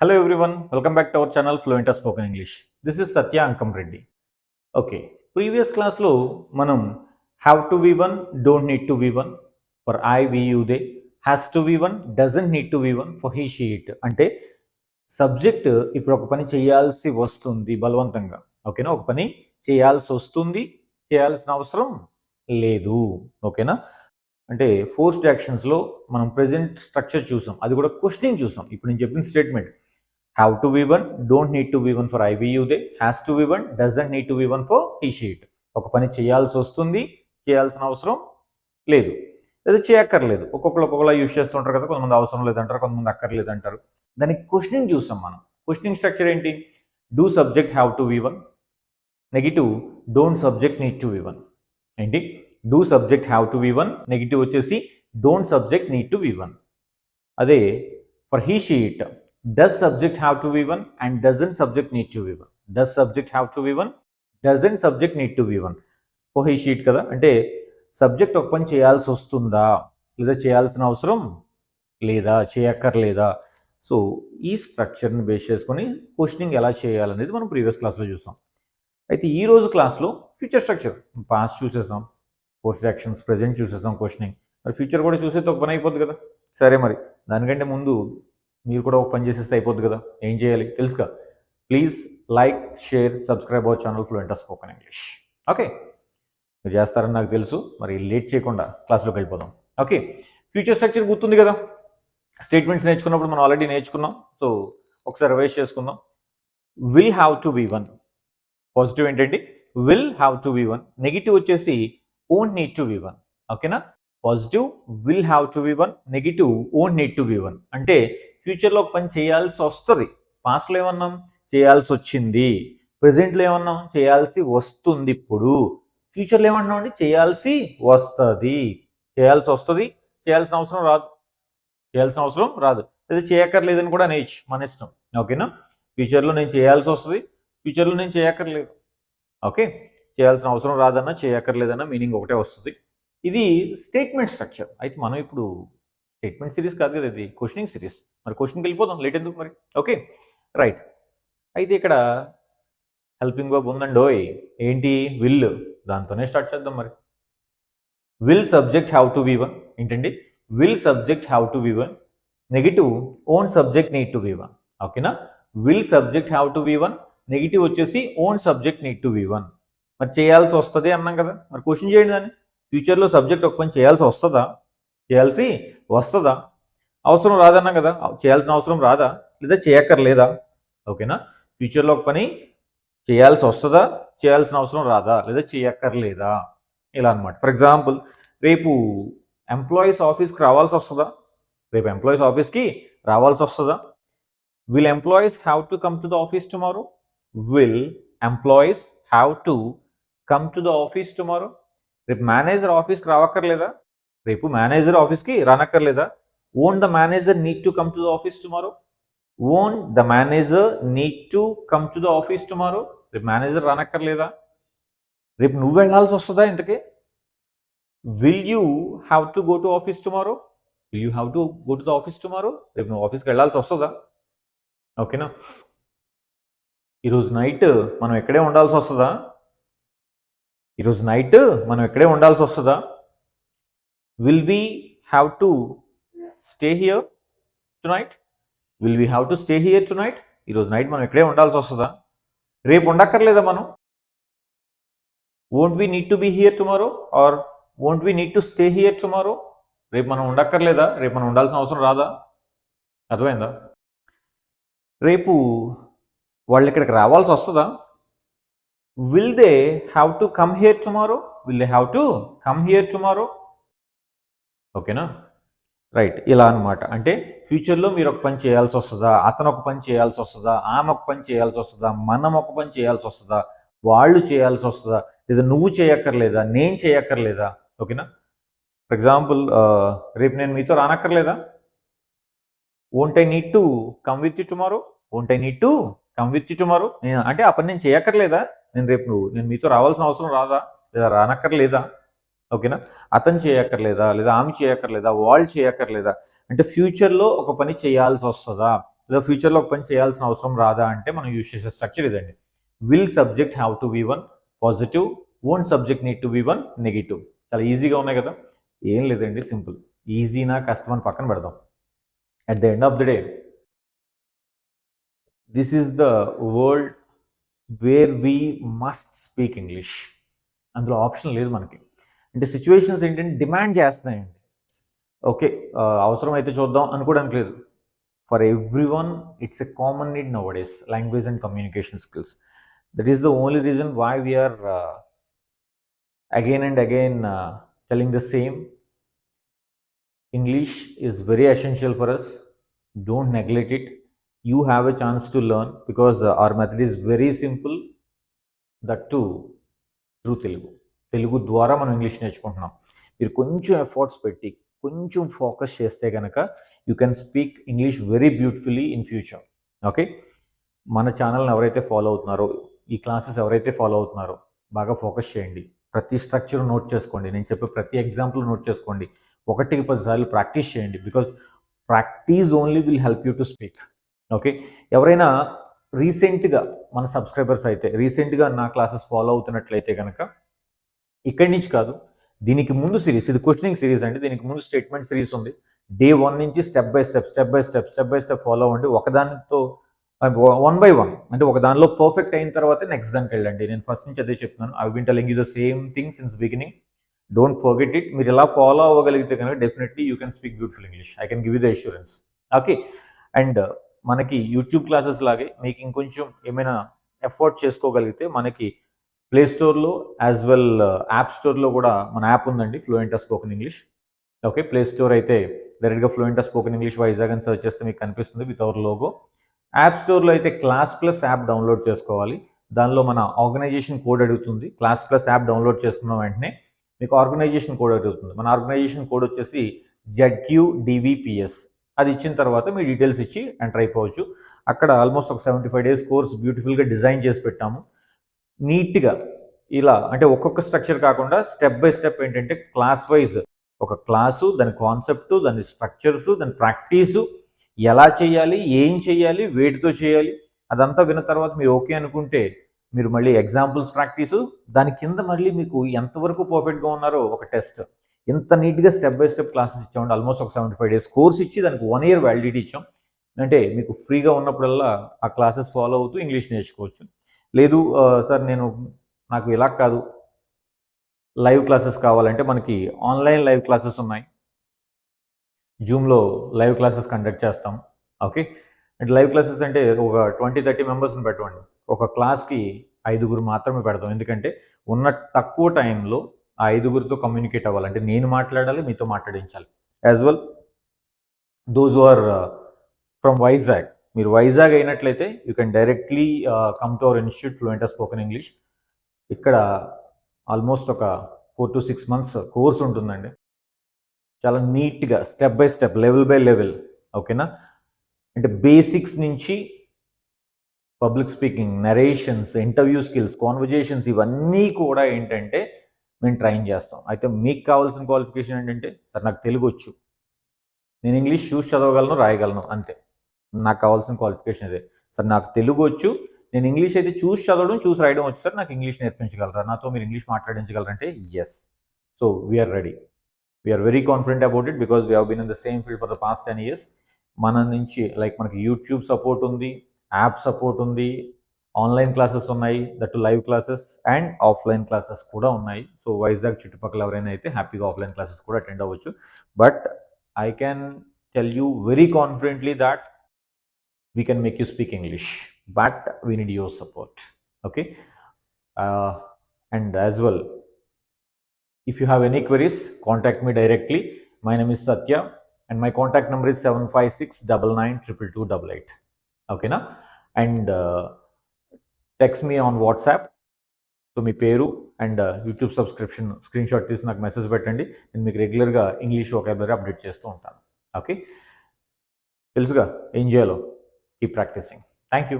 Hello everyone welcome back to our channel Fluent spoken English this is Satya Ankam Reddy okay previous క్లాస్లో మనం have to V one don't need to V one for I we you they has to V one doesn't need to V one for he she it అంటే subject ఇప్పుడు ఒక పని చేయాల్సి వస్తుంది బలవంతంగా. ఓకేనా ఒక పని చేయాల్సి వస్తుంది చేయాల్సిన అవసరం లేదు. ఓకేనా అంటే ఫోర్స్డ్ యాక్షన్స్లో మనం ప్రజెంట్ స్ట్రక్చర్ చూసాం. అది కూడా క్వశ్చనింగ్ చూసాం. ఇప్పుడు నేను చెప్పిన statement have to V one don't need to V one for I we you they has to V one doesn't need to V one for he she it ఒక పని చేయాల్సి వస్తుంది చేయాల్సిన అవసరం లేదు. లేదా చేయక్కర్లేదు. ఒక్కొక్కరు ఒక్కొక్కలా యూజ్ చేస్తుంటారు కదా కొంతమంది అవసరం లేదంటారు కొంతమంది అక్కర్లేదు అంటారు దానికి క్వశ్చనింగ్ చూసాం మనం. క్వశ్చనింగ్ స్ట్రక్చర్ ఏంటి? Do subject have to V one negative don't subject need to V one ఏంటి? Do subject have to V one negative వచ్చేసి don't subject need to V one అదే for he she it does subject have to V one and doesn't subject need to V one does subject have to V one doesn't subject need to V one for she it కదా? అంటే subject ఒక పని చేయాల్సి వస్తుందా? లేదా చేయాల్సిన అవసరం లేదా? చేయక్కర్లేదా? సో ఈ స్ట్రక్చర్ని బేస్ చేసుకొని క్వశ్చనింగ్ ఎలా చేయాలనేది మనం ప్రీవియస్ క్లాస్లో చూసాం. అయితే ఈ రోజు క్లాస్లో ఫ్యూచర్ స్ట్రక్చర్ పాస్ట్ చూసేసాం పోస్ట్ యాక్షన్స్ ప్రజెంట్ చూసేసాం క్వశ్చనింగ్ మరి ఫ్యూచర్ కూడా చూసేది ఒక పని అయిపోద్ది కదా? సరే మరి. దానికంటే ముందు మీరు కూడా ఒక పని చేసేస్తే అయిపోద్ది కదా? ఏం చేయాలి? తెలుసుగా. Please like share subscribe our channel fluent spoken English okay మీరు చేస్తారని నాకు తెలుసు. మరి లేట్ చేయకుండా క్లాస్లోకి వెళ్ళిపోదాం. ఓకే ఫ్యూచర్ స్ట్రక్చర్ గుర్తుంది కదా? స్టేట్మెంట్స్ నేర్చుకున్నప్పుడు మనం ఆల్రెడీ నేర్చుకున్నాం. సో ఒకసారి రివైజ్ చేసుకుందాం. Will have to be one positive ఏంటంటే will have to be one negative వచ్చేసి won't need to be one ఓకేనా positive will have to be one negative won't need to be one అంటే ఫ్యూచర్లో ఒక పని చేయాల్సి వస్తుంది. పాస్ట్లో ఏమన్నాం చేయాల్సి వచ్చింది. ప్రజెంట్లో ఏమన్నాం చేయాల్సి వస్తుంది ఇప్పుడు. ఫ్యూచర్లో ఏమన్నాం అండి చేయాల్సి వస్తుంది. చేయాల్సి వస్తుంది. చేయాల్సిన అవసరం రాదు. చేయాల్సిన అవసరం రాదు. లేదా చేయక్కర్లేదని కూడా నేర్చు మన ఇష్టం. ఓకేనా? ఫ్యూచర్లో నేను చేయాల్సి వస్తుంది. ఫ్యూచర్లో నేను చేయక్కర్లేదు. ఓకే? చేయాల్సిన అవసరం రాదన్నా చేయక్కర్లేదన్నా మీనింగ్ ఒకటే వస్తుంది. ఇది స్టేట్మెంట్ స్ట్రక్చర్ అయితే మనం ఇప్పుడు స్టేట్మెంట్ సిరీస్ కాదు కదా ఇది? Questioning series. మరి క్వశ్చన్కి వెళ్ళిపోదాం. లేట్ ఎందుకు మరి? ఓకే. రైట్. అయితే ఇక్కడ హెల్పింగ్ వర్బ్ ఉందండి. ఓయ్ ఏంటి? విల్. దాంతోనే స్టార్ట్ చేద్దాం మరి. Will subject have to V one ఏంటండి? Will subject have to V one negative won't subject need to V one ఓకేనా? Will subject have to V one negative వచ్చేసి won't subject need to V one మరి చేయాల్సి వస్తుంది అన్నాం కదా. మరి question చేయండి దాన్ని. ఫ్యూచర్లో సబ్జెక్ట్ ఒక పని చేయాల్సి వస్తుందా? చేయాల్సి వస్తుందా? అవసరం రాదన్నా కదా? చేయాల్సిన అవసరం రాదా? లేదా చేయక్కర్లేదా? ఓకేనా? ఫ్యూచర్లో ఒక పని చేయాల్సి వస్తుందా? చేయాల్సిన అవసరం రాదా? లేదా చేయక్కర్లేదా? ఇలా అనమాట ఫర్ ఎగ్జాంపుల్ రేపు ఎంప్లాయీస్ ఆఫీస్కి రావాల్సి వస్తుందా? రేపు ఎంప్లాయీస్ ఆఫీస్కి రావాల్సి వస్తుందా? Will employees have to come to the office tomorrow will employees have to come to the office tomorrow రేపు మేనేజర్ ఆఫీస్కి రావక్కర్లేదా? రేపు మేనేజర్ ఆఫీస్కి రానక్కర్లేదా? Won't the manager need to come to the office tomorrow won't the manager need to come to the office tomorrow రేపు manager రానక్కర్లేదా? రేపు నువ్వు వెళ్ళాల్సి వస్తుందా ఇంతకీ? Will you have to go to office tomorrow will you have to go to the office tomorrow రేపు నువ్వు ఆఫీస్కి వెళ్ళాల్సి వస్తుందా? ఓకేనా ఈరోజు నైట్ మనం ఎక్కడే ఉండాల్సి వస్తుందా? ఈరోజు నైట్ మనం ఎక్కడే ఉండాల్సి వస్తుందా? Will we have to stay here tonight will we have to stay here tonight ఈరోజు నైట్ మనం ఇక్కడే ఉండాల్సి వస్తుందా? రేపు ఉండక్కర్లేదా మనం? Won't we need to be here tomorrow or won't we need to stay here tomorrow రేపు మనం ఉండక్కర్లేదా? రేపు మనం ఉండాల్సిన అవసరం రాదా? అర్థమైందా? రేపు వాళ్ళు ఇక్కడికి రావాల్సి వస్తుందా? Will they have to come here tomorrow will they have to come here tomorrow ఓకేనా? రైట్ ఇలా అనమాట అంటే ఫ్యూచర్లో మీరు ఒక పని చేయాల్సి వస్తుందా? అతను ఒక పని చేయాల్సి వస్తుందా? ఆమె ఒక పని చేయాల్సి వస్తుందా? మనం ఒక పని చేయాల్సి వస్తుందా? వాళ్ళు చేయాల్సి వస్తుందా? లేదా నువ్వు చేయక్కర్లేదా? నేను చేయక్కర్లేదా? ఓకేనా? ఫర్ ఎగ్జాంపుల్ రేపు నేను మీతో రానక్కర్లేదా? Won't I need to come with you tomorrow won't I need to come with you tomorrow నేను అంటే ఆ పని నేను చేయక్కర్లేదా? నేను రేపు నువ్వు నేను మీతో రావాల్సిన అవసరం రాదా? లేదా రానక్కర్లేదా? ఓకేనా? అతను చేయక్కర్లేదా? లేదా ఆమె చేయక్కర్లేదా? వాళ్ళు చేయక్కర్లేదా? అంటే ఫ్యూచర్లో ఒక పని చేయాల్సి వస్తుందా? లేదా ఫ్యూచర్లో ఒక పని చేయాల్సిన అవసరం రాదా అంటే మనం యూజ్ చేసే స్ట్రక్చర్ ఇదండి. Will subject have to be one positive one subject need to be one negative చాలా ఈజీగా ఉన్నాయి కదా? ఏం లేదండి సింపుల్ ఈజీనా కష్టమని పక్కన పెడదాం. At the end of the day this is the world where we must speak English అందులో ఆప్షన్ లేదు మనకి. అంటే సిచ్యువేషన్స్ ఏంటంటే డిమాండ్ చేస్తున్నాయండి ఓకే అవసరం అయితే చూద్దాం అనుకోవడానికి లేదు for everyone it's a common need nowadays language and communication skills that is the only reason why we are again and again uh, telling the same english is very essential for us don't neglect it you have a chance to learn because uh, our method is very simple that too through Telugu తెలుగు ద్వారా మనం English నేర్చుకుంటున్నాం. మీరు కొంచెం efforts పెట్టి కొంచెం focus చేస్తే కనుక you can speak English very beautifully in future. Okay? మన ఛానల్ని ఎవరైతే ఫాలో అవుతున్నారో ఈ క్లాసెస్ ఎవరైతే ఫాలో అవుతున్నారో బాగా ఫోకస్ చేయండి. ప్రతి స్ట్రక్చర్ నోట్ చేసుకోండి. నేను చెప్పే ప్రతి ఎగ్జాంపుల్ నోట్ చేసుకోండి. ఒకటికి పదిసార్లు ప్రాక్టీస్ చేయండి. Because practice only will help you to speak. Okay? ఎవరైనా రీసెంట్గా మన సబ్స్క్రైబర్స్ అయితే రీసెంట్గా నా క్లాసెస్ ఫాలో అవుతున్నట్లయితే కనుక ఇక్కడి నుంచి కాదు దీనికి ముందు సిరీస్ ఇది క్వశ్చనింగ్ సిరీస్ అండి. దీనికి ముందు స్టేట్మెంట్ సిరీస్ ఉంది. డే వన్ నుంచి step by step step by step step by step follow అవ్వండి. ఒకదానితో వన్ బై వన్ అంటే ఒక దానిలో పర్ఫెక్ట్ అయిన తర్వాత నెక్స్ట్ దానికి వెళ్ళండి. నేను ఫస్ట్ నుంచి అదే చెప్తున్నాను. I been telling you the same thing since beginning don't forget it మీరు ఇలా ఫాలో అవ్వగలిగితే కనుక definitely you can speak beautiful English I can give you the assurance okay and మనకి యూట్యూబ్ క్లాసెస్ లాగే మీకు ఇంకొంచెం ఏమైనా ఎఫర్ట్ చేసుకోగలిగితే మనకి ప్లే స్టోర్లో యాజ్ వెల్ యాప్ స్టోర్లో కూడా మన యాప్ ఉందండి fluent spoken English okay play store అయితే డైరెక్ట్గా ఫ్లూయెంట్ స్పోకెన్ ఇంగ్లీష్ వైజాగ్ అని సర్చ్ చేస్తే మీకు కనిపిస్తుంది విత్ అవర్ లోగో యాప్ స్టోర్లో అయితే క్లాస్ ప్లస్ యాప్ డౌన్లోడ్ చేసుకోవాలి. దానిలో మన ఆర్గనైజేషన్ కోడ్ అడుగుతుంది. క్లాస్ ప్లస్ యాప్ డౌన్లోడ్ చేసుకున్న వెంటనే మీకు ఆర్గనైజేషన్ కోడ్ అడుగుతుంది. మన ఆర్గనైజేషన్ కోడ్ వచ్చేసి జెడ్క్యూ డివిపిఎస్ అది ఇచ్చిన తర్వాత మీ డీటెయిల్స్ ఇచ్చి ఎంటర్ అయిపోవచ్చు. అక్కడ ఆల్మోస్ట్ ఒక సెవెంటీ ఫైవ్ డేస్ కోర్స్ బ్యూటిఫుల్గా డిజైన్ చేసి పెట్టాము. నీట్గా ఇలా అంటే ఒక్కొక్క స్ట్రక్చర్ కాకుండా స్టెప్ బై స్టెప్ ఏంటంటే క్లాస్ వైజ్ ఒక క్లాసు దాని కాన్సెప్ట్ దాని స్ట్రక్చర్స్ దాని ప్రాక్టీసు ఎలా చేయాలి ఏం చేయాలి వేటితో చేయాలి అదంతా విన్న తర్వాత మీరు ఓకే అనుకుంటే మీరు మళ్ళీ ఎగ్జాంపుల్స్ ప్రాక్టీసు దాని కింద మళ్ళీ మీకు ఎంతవరకు పర్ఫెక్ట్గా ఉన్నారో ఒక టెస్ట్. ఎంత నీట్గా స్టెప్ బై స్టెప్ క్లాసెస్ ఇచ్చామండి. ఆల్మోస్ట్ ఒక సెవెంటీ ఫైవ్ డేస్ కోర్స్ ఇచ్చి దానికి వన్ ఇయర్ వ్యాలిడిటీ ఇచ్చాం. అంటే మీకు ఫ్రీగా ఉన్నప్పుడల్లా ఆ క్లాసెస్ ఫాలో అవుతూ ఇంగ్లీష్ నేర్చుకోవచ్చు. లేదు సార్ నేను నాకు ఇలా కాదు. లైవ్ క్లాసెస్ కావాలంటే మనకి ఆన్లైన్ లైవ్ క్లాసెస్ ఉన్నాయి. జూమ్లో లైవ్ క్లాసెస్ కండక్ట్ చేస్తాం. ఓకే? అంటే లైవ్ క్లాసెస్ అంటే ఒక ట్వంటీ థర్టీ మెంబర్స్ని పెట్టండి ఒక క్లాస్కి ఐదుగురు మాత్రమే పెడతాం. ఎందుకంటే ఉన్న తక్కువ టైంలో ఆ ఐదుగురితో కమ్యూనికేట్ అవ్వాలంటే నేను మాట్లాడాలి మీతో మాట్లాడించాలి. As well those are from Vizag. మీరు వైజాగ్ అయినట్లయితే you can directly come to our institute fluent spoken English ఇక్కడ ఆల్మోస్ట్ ఒక four to six months course ఉంటుందండి. చాలా నీట్గా step by step level by level ఓకేనా అంటే బేసిక్స్ నుంచి public speaking narrations interview skills conversations ఇవన్నీ కూడా ఏంటంటే మేము ట్రైన్ చేస్తాం. అయితే మీకు కావాల్సిన క్వాలిఫికేషన్ ఏంటంటే సార్ నాకు తెలుగు వచ్చు. నేను ఇంగ్లీష్ చూసి చదవగలను రాయగలను అంతే. నాకు కావాల్సిన క్వాలిఫికేషన్ అదే. సార్ నాకు తెలుగు వచ్చు నేను ఇంగ్లీష్ అయితే చూసి చదవడం చూసి రాయడం వచ్చు సార్ నాకు ఇంగ్లీష్ నేర్పించగలరా? నాతో మీరు English మాట్లాడించగలరంటే yes so we are ready we are very confident about it because we been in the same field for the past ten years మన నుంచి లైక్ మనకి యూట్యూబ్ సపోర్ట్ ఉంది యాప్ సపోర్ట్ ఉంది online classes ఉన్నాయి that live classes and offline classes కూడా ఉన్నాయి. So Vizag చుట్టుపక్కల ఎవరైనా అయితే హ్యాపీగా ఆఫ్లైన్ క్లాసెస్ కూడా అటెండ్ అవ్వచ్చు. But I can tell you very confidently that we can make you speak English but we need your support okay and as well If you have any queries, contact me directly. My name is Satya and my contact number is 756992288. Double na? And uh, text me on WhatsApp. So మీ పేరు and YouTube subscription screenshot తీసి నాకు message పెట్టండి నేను మీకు రెగ్యులర్గా English vocabulary update చేస్తూ ఉంటాను okay తెలుసుగా ఏం చేయాలో ఈ ప్రాక్టీసింగ్ థ్యాంక్ యూ